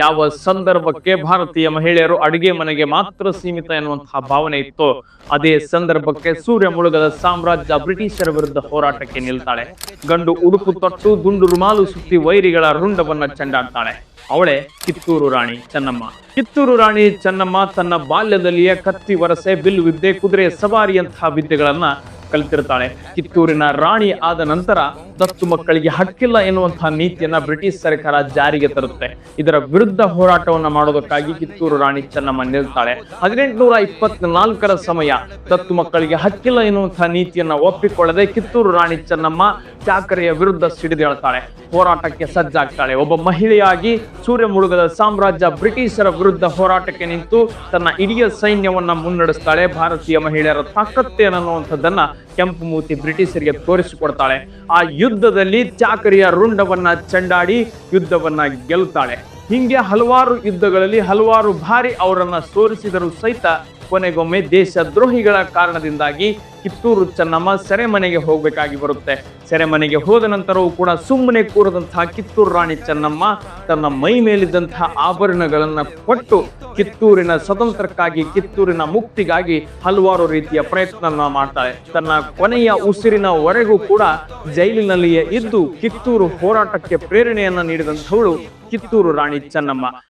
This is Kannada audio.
ಯಾವ ಸಂದರ್ಭಕ್ಕೆ ಭಾರತೀಯ ಮಹಿಳೆಯರು ಅಡುಗೆ ಮನೆಗೆ ಮಾತ್ರ ಸೀಮಿತ ಎನ್ನುವಂತಹ ಭಾವನೆ ಇತ್ತು, ಅದೇ ಸಂದರ್ಭಕ್ಕೆ ಸೂರ್ಯ ಮುಳುಗದ ಸಾಮ್ರಾಜ್ಯ ಬ್ರಿಟಿಷರ ವಿರುದ್ಧ ಹೋರಾಟಕ್ಕೆ ನಿಲ್ತಾಳೆ. ಗಂಡು ಉಡುಪು ತೊಟ್ಟು ದುಂಡು ರುಮಾಲು ಸುತ್ತಿ ವೈರಿಗಳ ರುಂಡವನ್ನ ಚೆಂಡಾಡ್ತಾಳೆ. ಅವಳೆ ಕಿತ್ತೂರು ರಾಣಿ ಚೆನ್ನಮ್ಮ. ಕಿತ್ತೂರು ರಾಣಿ ಚೆನ್ನಮ್ಮ ತನ್ನ ಬಾಲ್ಯದಲ್ಲಿಯೇ ಕತ್ತಿ ವರಸೆ ಬಿಲ್ಲು ವಿದ್ಯೆ ಕುದುರೆ ಸವಾರಿಯಂತಹ ವಿದ್ಯೆಗಳನ್ನ ಕಲಿತಿರ್ತಾಳೆ. ಕಿತ್ತೂರಿನ ರಾಣಿ ಆದ ನಂತರ ದತ್ತು ಮಕ್ಕಳಿಗೆ ಹಕ್ಕಿಲ್ಲ ಎನ್ನುವಂತಹ ನೀತಿಯನ್ನ ಬ್ರಿಟಿಷ್ ಸರ್ಕಾರ ಜಾರಿಗೆ ತರುತ್ತೆ. ಇದರ ವಿರುದ್ಧ ಹೋರಾಟವನ್ನ ಮಾಡೋದಕ್ಕಾಗಿ ಕಿತ್ತೂರು ರಾಣಿ ಚೆನ್ನಮ್ಮ ನಿಲ್ತಾಳೆ. ಹದಿನೆಂಟುನೂರ ಇಪ್ಪತ್ನಾಲ್ಕರ ಸಮಯ ದತ್ತು ಮಕ್ಕಳಿಗೆ ಹಕ್ಕಿಲ್ಲ ಎನ್ನುವಂತಹ ನೀತಿಯನ್ನ ಒಪ್ಪಿಕೊಳ್ಳದೆ ಕಿತ್ತೂರು ರಾಣಿ ಚೆನ್ನಮ್ಮ ಚಾಕರೆಯ ವಿರುದ್ಧ ಸಿಡಿದೇಳ್ತಾಳೆ. ಹೋರಾಟಕ್ಕೆ ಸಜ್ಜಾಗ್ತಾಳೆ. ಒಬ್ಬ ಮಹಿಳೆಯಾಗಿ ಸೂರ್ಯ ಮುಳುಗದ ಸಾಮ್ರಾಜ್ಯ ಬ್ರಿಟಿಷರ ವಿರುದ್ಧ ಹೋರಾಟಕ್ಕೆ ನಿಂತು ತನ್ನ ಇಡೀ ಸೈನ್ಯವನ್ನ ಮುನ್ನಡೆಸ್ತಾಳೆ. ಭಾರತೀಯ ಮಹಿಳೆಯರ ತಾಕತ್ತೇನನ್ನುವಂಥದ್ದನ್ನ ಕೆಂಪು ಮೂತಿ ಬ್ರಿಟಿಷರಿಗೆ ತೋರಿಸಿಕೊಡ್ತಾಳೆ. ಆ ಯುದ್ಧದಲ್ಲಿ ಚಾಕರಿಯ ರುಂಡವನ್ನ ಚಂಡಾಡಿ ಯುದ್ಧವನ್ನ ಗೆಲ್ತಾಳೆ. ಹಿಂಗೆ ಹಲವಾರು ಯುದ್ಧಗಳಲ್ಲಿ ಹಲವಾರು ಬಾರಿ ಅವರನ್ನ ಸೋರಿಸಿದರೂ ಸಹಿತ ಕೊನೆಗೊಮ್ಮೆ ದೇಶದ್ರೋಹಿಗಳ ಕಾರಣದಿಂದಾಗಿ ಕಿತ್ತೂರು ಚೆನ್ನಮ್ಮ ಸೆರೆಮನೆಗೆ ಹೋಗಬೇಕಾಗಿ ಬರುತ್ತೆ. ಸೆರೆಮನೆಗೆ ಹೋದ ನಂತರವೂ ಕೂಡ ಸುಮ್ಮನೆ ಕೂರದಂತಹ ಕಿತ್ತೂರು ರಾಣಿ ಚೆನ್ನಮ್ಮ ತನ್ನ ಮೈ ಮೇಲಿದ್ದಂತಹ ಆಭರಣಗಳನ್ನ ಕೊಟ್ಟು ಕಿತ್ತೂರಿನ ಸ್ವತಂತ್ರಕ್ಕಾಗಿ, ಕಿತ್ತೂರಿನ ಮುಕ್ತಿಗಾಗಿ ಹಲವಾರು ರೀತಿಯ ಪ್ರಯತ್ನ ಮಾಡ್ತಾಳೆ. ತನ್ನ ಕೊನೆಯ ಉಸಿರಿನವರೆಗೂ ಕೂಡ ಜೈಲಿನಲ್ಲಿಯೇ ಇದ್ದು ಕಿತ್ತೂರು ಹೋರಾಟಕ್ಕೆ ಪ್ರೇರಣೆಯನ್ನ ನೀಡಿದಂಥವಳು ಕಿತ್ತೂರು ರಾಣಿ ಚೆನ್ನಮ್ಮ.